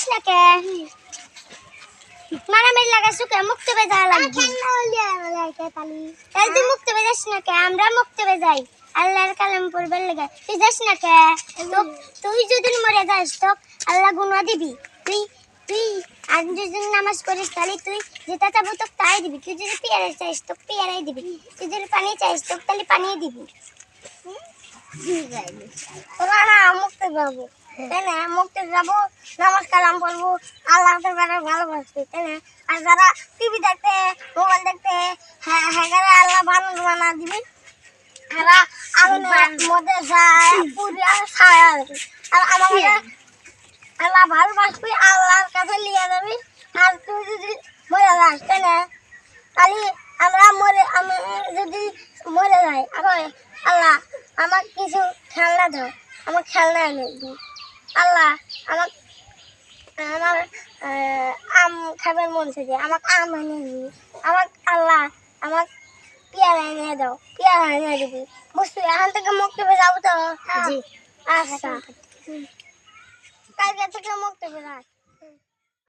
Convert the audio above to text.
যাস না কে? মারামারি লাগা সুকে মুক্তি বেজা লাগবে তাহলে তুই মুক্তি বেজাস না কে আমরা মুক্তি বেজাই আল্লাহর কালাম পড়বে লাগে। তুই যাস না কে তুই যদি মরে যাস তো আল্লাহ গুণা দিবি। তুই তুই আর যদি নামাজ পড়িস তাহলে তুই যেটা চাবো তো তাই দিবি। তুই যদি পেয়ারা চাইস তো পেয়ারাই দিবি। তুই যদি পানি চাইস তো তাহলে পানি দিবি। না মুক্তি পাবো। তাই না? মুক্তি যাব নামাজ কালাম পড়ব আল্লাহ বেড়ে তাই না? আর যারা টিভি দেখতে মোবাইল দেখতে হ্যাঁ হ্যাঁ আল্লাহ বানর বানা দিবি। এরা আগুনের মধ্যে যায় পুরি আর ছায়া আর আমাকে আল্লাহ ভালোবাসবি আল্লাহর কাছে লিয়ে যাবি। আর তুই যদি মরে যাস তাই না? তাহলে আমরা মরে আমি যদি মরে যাই আবার আল্লাহ আমার কিছু খেলনা দাও। আমার খেলনা এনে দিই আল্লাহ আমার আমার আম খাবার মন থেকে আমাকে আম এনে দিবি আমার আল্লাহ আমার পেয়ারা এনে দাও পেয়ারা এনে দিবি। বুঝতে এখান থেকে মুক্তি পেয়ে যাব তো? জি। আচ্ছা। কালকে থেকে মুক্তি পেয়ে